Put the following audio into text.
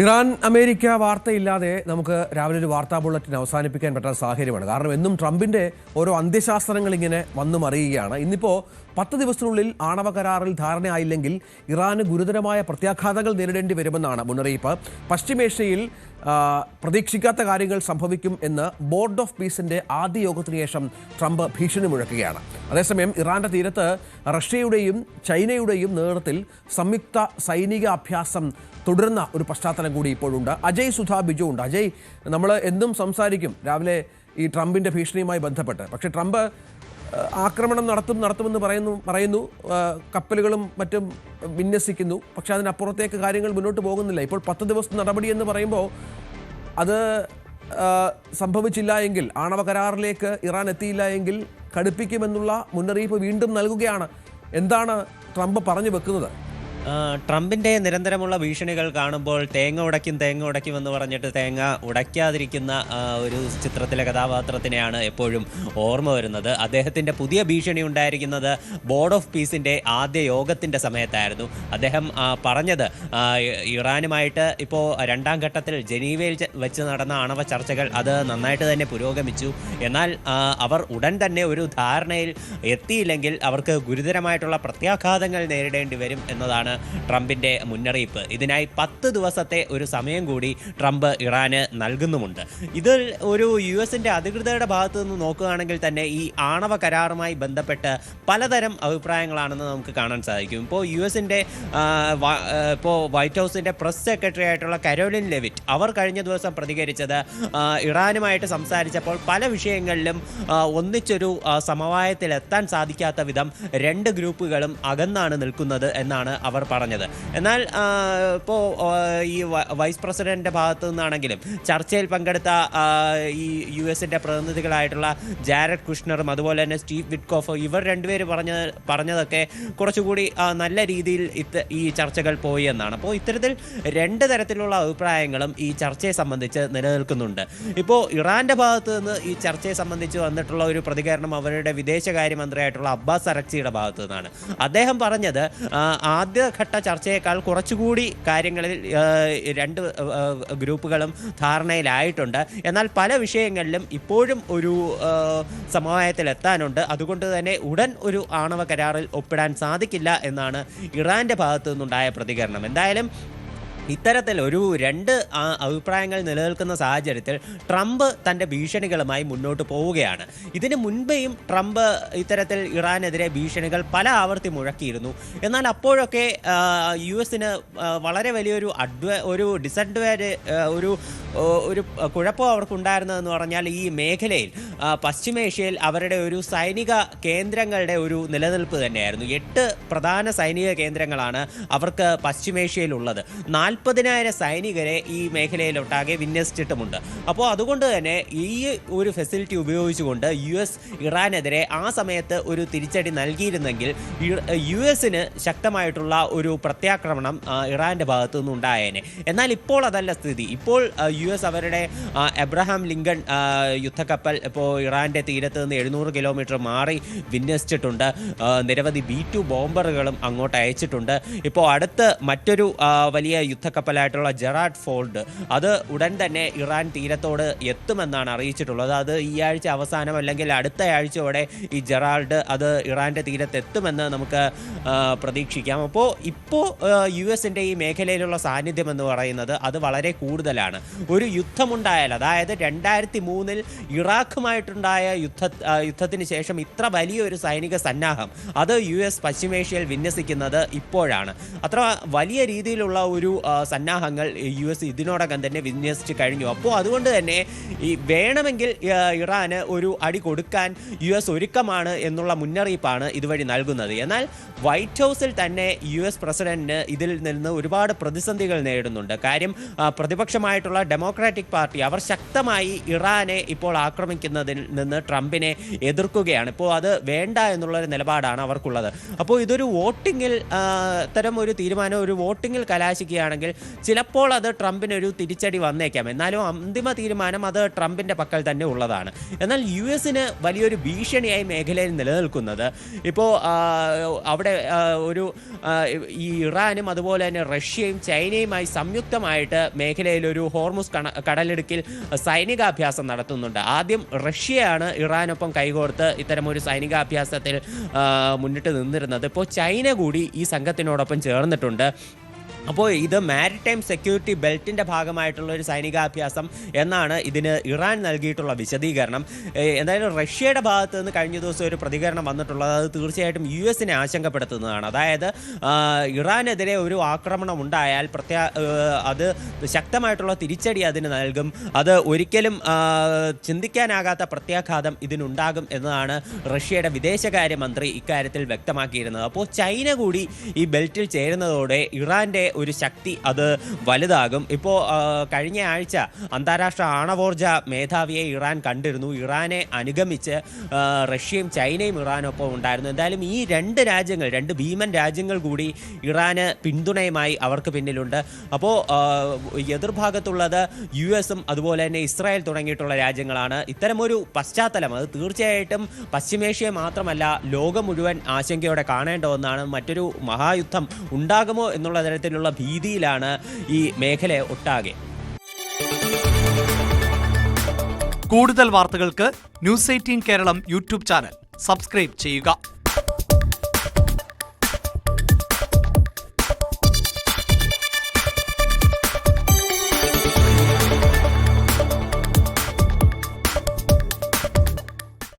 Iran America വാർത്തയില്ലാതെ നമുക്ക് രാവിലെ ഒരു വാർത്താ ബുള്ളറ്റിൻ അവസാനിപ്പിക്കാൻ പറ്റാത്ത സാഹചര്യമാണ്. കാരണം എന്നും ട്രംപിന്റെ ഓരോ അന്ത്യശാസ്ത്രങ്ങൾ ഇങ്ങനെ വന്നു മറിയുകയാണ്. ഇന്നിപ്പോൾ പത്ത് ദിവസത്തിനുള്ളിൽ ആണവ കരാറിൽ ധാരണയായില്ലെങ്കിൽ ഇറാന് ഗുരുതരമായ പ്രത്യാഘാതങ്ങൾ നേരിടേണ്ടി വരുമെന്നാണ് മുന്നറിയിപ്പ്. പശ്ചിമേഷ്യയിൽ പ്രതീക്ഷിക്കാത്ത കാര്യങ്ങൾ സംഭവിക്കും എന്ന് ബോർഡ് ഓഫ് പീസിന്റെ ആദ്യ യോഗത്തിന് ശേഷം ട്രംപ് ഭീഷണി മുഴക്കുകയാണ്. അതേസമയം ഇറാന്റെ തീരത്ത് റഷ്യയുടെയും ചൈനയുടെയും നേതൃത്വത്തിൽ സംയുക്ത സൈനിക അഭ്യാസം തുടരുന്ന ഒരു പശ്ചാത്തലം കൂടി ഇപ്പോഴുണ്ട്. അജയ് സുധാ ബിജു ഉണ്ട്. അജയ് നമ്മൾ എന്തും സംസാരിക്കും. രാവിലെ ഈ ട്രംപിന്റെ ഭീഷണിയുമായി ബന്ധപ്പെട്ട്. പക്ഷേ ട്രംപ് ആക്രമണം നടത്തും നടത്തുമെന്ന് പറയുന്നു പറയുന്നു. കപ്പലുകളും മറ്റും വിന്യസിക്കുന്നു. പക്ഷെ അതിനപ്പുറത്തേക്ക് കാര്യങ്ങൾ മുന്നോട്ട് പോകുന്നില്ല. ഇപ്പോൾ പത്ത് ദിവസം നടപടി എന്ന് പറയുമ്പോൾ അത് സംഭവിച്ചില്ല എങ്കിൽ ആണവ കരാറിലേക്ക് ഇറാൻ എത്തിയില്ല എങ്കിൽ കടുപ്പിക്കുമെന്നുള്ള മുന്നറിയിപ്പ് വീണ്ടും നൽകുകയാണ്. എന്താണ് ട്രംപ് പറഞ്ഞു വെക്കുന്നത്? ആ, ട്രംപിന്റെ നിരന്തരമുള്ള ഭീഷണികൾ കാണുമ്പോൾ തേങ്ങ ഉടയ്ക്കും തേങ്ങ ഉടയ്ക്കും എന്ന് പറഞ്ഞിട്ട് തേങ്ങ ഉടയ്ക്കാതിരിക്കുന്ന ഒരു ചിത്രത്തിലെ കഥാപാത്രത്തിനെയാണ് എപ്പോഴും ഓർമ്മ വരുന്നത്. അദ്ദേഹത്തിന്റെ പുതിയ ഭീഷണി ഉണ്ടായിരിക്കുന്നത് ബോർഡ് ഓഫ് പീസിന്റെ ആദ്യ യോഗത്തിന്റെ സമയത്തായിരുന്നു. അദ്ദേഹം പറഞ്ഞത് ഇറാനുമായിട്ട് ഇപ്പോൾ രണ്ടാം ഘട്ടത്തിൽ ജനീവയിൽ വെച്ച് നടന്ന ആണവ ചർച്ചകൾ അത് നന്നായിട്ട് തന്നെ പുരോഗമിച്ചു. എന്നാൽ അവർ ഉടൻ തന്നെ ഒരു ധാരണയിൽ എത്തിയില്ലെങ്കിൽ അവർക്ക് ഗുരുതരമായിട്ടുള്ള പ്രത്യാഘാതങ്ങൾ നേരിടേണ്ടി വരും എന്നതാണ് ട്രംപിന്റെ മുന്നറിയിപ്പ്. ഇതിനായി പത്ത് ദിവസത്തെ ഒരു സമയം കൂടി ട്രംപ് ഇറാന് നൽകുന്നുമുണ്ട്. ഇതിൽ ഒരു യു എസിന്റെ അധികൃതരുടെ ഭാഗത്തു നിന്ന് നോക്കുകയാണെങ്കിൽ തന്നെ ഈ ആണവ കരാറുമായി ബന്ധപ്പെട്ട് പലതരം അഭിപ്രായങ്ങളാണെന്ന് നമുക്ക് കാണാൻ സാധിക്കും. ഇപ്പോൾ യു എസിന്റെ ഇപ്പോൾ വൈറ്റ് ഹൗസിന്റെ പ്രസ് സെക്രട്ടറി ആയിട്ടുള്ള കരോലിൻ ലെവിറ്റ് അവർ കഴിഞ്ഞ ദിവസം പ്രതികരിച്ചത് ഇറാനുമായിട്ട് സംസാരിച്ചപ്പോൾ പല വിഷയങ്ങളിലും ഒന്നിച്ചൊരു സമവായത്തിലെത്താൻ സാധിക്കാത്ത വിധം രണ്ട് ഗ്രൂപ്പുകളും അകന്നാണ് നിൽക്കുന്നത് എന്നാണ് അവർ പറഞ്ഞത്. എന്നാൽ ഇപ്പോൾ ഈ വൈസ് പ്രസിഡന്റിന്റെ ഭാഗത്തു നിന്നാണെങ്കിലും ചർച്ചയിൽ പങ്കെടുത്ത ഈ യു എസിന്റെ പ്രതിനിധികളായിട്ടുള്ള ജാരഡ് കുഷ്ണറും അതുപോലെ തന്നെ സ്റ്റീവ് വിറ്റ്കോഫ് ഇവർ രണ്ടുപേർ പറഞ്ഞ പറഞ്ഞതൊക്കെ കുറച്ചുകൂടി നല്ല രീതിയിൽ ഈ ചർച്ചകൾ പോയി എന്നാണ്. അപ്പോൾ ഇത്തരത്തിൽ രണ്ട് തരത്തിലുള്ള അഭിപ്രായങ്ങളും ഈ ചർച്ചയെ സംബന്ധിച്ച് നിലനിൽക്കുന്നുണ്ട്. ഇപ്പോൾ ഇറാന്റെ ഭാഗത്തു നിന്ന് ഈ ചർച്ചയെ സംബന്ധിച്ച് വന്നിട്ടുള്ള ഒരു പ്രതികരണം അവരുടെ വിദേശകാര്യമന്ത്രിയായിട്ടുള്ള അബ്ബാസ് അറക്സിയുടെ ഭാഗത്തു നിന്നാണ്. അദ്ദേഹം പറഞ്ഞത് ആ, ആദ്യഘട്ട ചർച്ചയേക്കാൾ കുറച്ചുകൂടി കാര്യങ്ങളിൽ രണ്ട് ഗ്രൂപ്പുകളും ധാരണയിലായിട്ടുണ്ട്. എന്നാൽ പല വിഷയങ്ങളിലും ഇപ്പോഴും ഒരു സമവായത്തിലെത്താനുണ്ട്. അതുകൊണ്ട് തന്നെ ഉടൻ ഒരു ആണവ കരാറിൽ ഒപ്പിടാൻ സാധിക്കില്ല എന്നാണ് ഇറാന്റെ ഭാഗത്തു നിന്നുണ്ടായ പ്രതികരണം. എന്തായാലും ഇത്തരത്തിൽ ഒരു രണ്ട് അഭിപ്രായങ്ങൾ നിലനിൽക്കുന്ന സാഹചര്യത്തിൽ ട്രംപ് തന്റെ ഭീഷണികളുമായി മുന്നോട്ട് പോവുകയാണ്. ഇതിന് മുൻപേയും ട്രംപ് ഇത്തരത്തിൽ ഇറാനെതിരെ ഭീഷണികൾ പല ആവർത്തി മുഴക്കിയിരുന്നു. എന്നാൽ അപ്പോഴൊക്കെ യു എസിന് വളരെ വലിയൊരു അഡ്വ ഒരു ഡിസഡ്വാന്റേജ് ഒരു ഒരു കുഴപ്പം അവർക്കുണ്ടായിരുന്നതെന്ന് പറഞ്ഞാൽ ഈ മേഖലയിൽ പശ്ചിമേഷ്യയിൽ അവരുടെ ഒരു സൈനിക കേന്ദ്രങ്ങളുടെ ഒരു നിലനിൽപ്പ് തന്നെയായിരുന്നു. എട്ട് പ്രധാന സൈനിക കേന്ദ്രങ്ങളാണ് അവർക്ക് പശ്ചിമേഷ്യയിൽ ഉള്ളത് നാൽപ്പതിനായിരം സൈനികരെ ഈ മേഖലയിലൊട്ടാകെ വിന്യസിച്ചിട്ടുമുണ്ട്. അപ്പോൾ അതുകൊണ്ട് തന്നെ ഈ ഒരു ഫെസിലിറ്റി ഉപയോഗിച്ചുകൊണ്ട് യു എസ് ഇറാനെതിരെ ആ സമയത്ത് ഒരു തിരിച്ചടി നൽകിയിരുന്നെങ്കിൽ യു എസിന് ശക്തമായിട്ടുള്ള ഒരു പ്രത്യാക്രമണം ഇറാന്റെ ഭാഗത്തു നിന്നുണ്ടായേനെ എന്നാൽ ഇപ്പോൾ അതല്ല സ്ഥിതി. ഇപ്പോൾ ആ, യു എസ് അവരുടെ എബ്രഹാം ലിങ്കൺ യുദ്ധക്കപ്പൽ ഇപ്പോൾ ഇറാന്റെ തീരത്ത് നിന്ന് എഴുന്നൂറ് കിലോമീറ്റർ മാറി വിന്യസിച്ചിട്ടുണ്ട്. നിരവധി ബി ടു ബോംബറുകളും അങ്ങോട്ട് അയച്ചിട്ടുണ്ട്. ഇപ്പോൾ അടുത്ത് മറ്റൊരു വലിയ യുദ്ധക്കപ്പലായിട്ടുള്ള ജെറാഡ് ഫോൾഡ് അത് ഉടൻ തന്നെ ഇറാൻ തീരത്തോട് എത്തുമെന്നാണ് അറിയിച്ചിട്ടുള്ളത്. അത് ഈ ആഴ്ച അവസാനം അല്ലെങ്കിൽ അടുത്ത ആഴ്ചയോടെ ഈ ജെറാൾഡ് അത് ഇറാന്റെ തീരത്ത് എത്തുമെന്ന് നമുക്ക് പ്രതീക്ഷിക്കാം. അപ്പോൾ ഇപ്പോൾ യു എസിന്റെ ഈ മേഖലയിലുള്ള സാന്നിധ്യം എന്ന് പറയുന്നത് അത് വളരെ കൂടുതലാണ്. ഒരു യുദ്ധമുണ്ടായാൽ അതായത് രണ്ടായിരത്തി മൂന്നിൽ ഇറാഖുമായിട്ടുണ്ടായ യുദ്ധ യുദ്ധത്തിന് ശേഷം ഇത്ര വലിയൊരു സൈനിക സന്നാഹം അത് യു എസ് പശ്ചിമേഷ്യയിൽ വിന്യസിക്കുന്നത് ഇപ്പോഴാണ്. അത്ര വലിയ രീതിയിലുള്ള ഒരു സന്നാഹങ്ങൾ യു എസ് ഇതിനോടകം തന്നെ വിന്യസിച്ച് കഴിഞ്ഞു. അപ്പോൾ അതുകൊണ്ട് തന്നെ ഈ വേണമെങ്കിൽ ഇറാന് ഒരു അടി കൊടുക്കാൻ യു എസ് ഒരുക്കമാണ് എന്നുള്ള മുന്നറിയിപ്പാണ് ഇതുവഴി നൽകുന്നത്. എന്നാൽ വൈറ്റ് ഹൗസിൽ തന്നെ യു എസ് പ്രസിഡന്റിന് ഇതിൽ നിന്ന് ഒരുപാട് പ്രതിസന്ധികൾ നേരിടുന്നുണ്ട്. കാര്യം പ്രതിപക്ഷമായിട്ടുള്ള ഡെമോ ഡെമോക്രാറ്റിക് പാർട്ടി അവർ ശക്തമായി ഇറാനെ ഇപ്പോൾ ആക്രമിക്കുന്നതിൽ നിന്ന് ട്രംപിനെ എതിർക്കുകയാണ്. ഇപ്പോൾ അത് വേണ്ട എന്നുള്ളൊരു നിലപാടാണ് അവർക്കുള്ളത്. അപ്പോൾ ഇതൊരു വോട്ടിങ്ങിൽ തരം ഒരു തീരുമാനം ഒരു വോട്ടിങ്ങിൽ കലാശിക്കുകയാണെങ്കിൽ ചിലപ്പോൾ അത് ട്രംപിനൊരു തിരിച്ചടി വന്നേക്കാം. എന്നാലും അന്തിമ തീരുമാനം അത് ട്രംപിന്റെ പക്കൽ തന്നെ ഉള്ളതാണ്. എന്നാൽ യു എസിന് വലിയൊരു ഭീഷണിയായി മേഖലയിൽ നിലനിൽക്കുന്നത് ഇപ്പോൾ അവിടെ ഒരു ഈ ഇറാനും അതുപോലെ തന്നെ റഷ്യയും ചൈനയുമായി സംയുക്തമായിട്ട് മേഖലയിൽ ഒരു ഹോർമുസ് കണ കടലിടുക്കിൽ സൈനികാഭ്യാസം നടത്തുന്നുണ്ട്. ആദ്യം റഷ്യയാണ് ഇറാനൊപ്പം കൈകോർത്ത് ഇത്തരമൊരു സൈനികാഭ്യാസത്തിൽ മുന്നിട്ട് നിന്നിരുന്നത്. ഇപ്പോൾ ചൈന കൂടി ഈ സംഘത്തിനോടൊപ്പം ചേർന്നിട്ടുണ്ട്. അപ്പോൾ ഇത് മാരിടൈം സെക്യൂരിറ്റി ബെൽറ്റിന്റെ ഭാഗമായിട്ടുള്ള ഒരു സൈനികാഭ്യാസം എന്നാണ് ഇതിന് ഇറാൻ നൽകിയിട്ടുള്ള വിശദീകരണം. എന്തായാലും റഷ്യയുടെ ഭാഗത്ത് നിന്ന് കഴിഞ്ഞ ദിവസം ഒരു പ്രതികരണം വന്നിട്ടുള്ളത് അത് തീർച്ചയായിട്ടും യു എസിനെ ആശങ്കപ്പെടുത്തുന്നതാണ്. അതായത് ഇറാനെതിരെ ഒരു ആക്രമണം ഉണ്ടായാൽ പ്രത്യാ അത് ശക്തമായിട്ടുള്ള തിരിച്ചടി അതിന് നൽകും. അത് ഒരിക്കലും ചിന്തിക്കാനാകാത്ത പ്രത്യാഘാതം ഇതിനുണ്ടാകും എന്നതാണ് റഷ്യയുടെ വിദേശകാര്യമന്ത്രി ഇക്കാര്യത്തിൽ വ്യക്തമാക്കിയിരുന്നത്. അപ്പോൾ ചൈന കൂടി ഈ ബെൽറ്റിൽ ചേരുന്നതോടെ ഇറാന്റെ ഒരു ശക്തി അത് വലുതാകും. ഇപ്പോൾ കഴിഞ്ഞ ആഴ്ച അന്താരാഷ്ട്ര ആണവോർജ മേധാവിയെ ഇറാൻ കണ്ടിരുന്നു. ഇറാനെ അനുഗമിച്ച് റഷ്യയും ചൈനയും ഇറാനൊപ്പം ഉണ്ടായിരുന്നു. എന്തായാലും ഈ രണ്ട് രാജ്യങ്ങൾ രണ്ട് ഭീമൻ രാജ്യങ്ങൾ കൂടി ഇറാന് പിന്തുണയുമായി അവർക്ക് പിന്നിലുണ്ട്. അപ്പോൾ എതിർഭാഗത്തുള്ളത് യു എസും അതുപോലെ തന്നെ ഇസ്രായേൽ തുടങ്ങിയിട്ടുള്ള രാജ്യങ്ങളാണ്. ഇത്തരമൊരു പശ്ചാത്തലം അത് തീർച്ചയായിട്ടും പശ്ചിമേഷ്യ മാത്രമല്ല ലോകം മുഴുവൻ ആശങ്കയോടെ കാണേണ്ട ഒന്നാണ്. മറ്റൊരു മഹായുദ്ധം ഉണ്ടാകുമോ എന്നുള്ള തരത്തിലുള്ള ഭീതിയിലാണ് ഈ മേഖല ഒട്ടാകെ. കൂടുതൽ വാർത്തകൾക്ക് news eighteen Keralam YouTube channel. Subscribe ചെയ്യുക.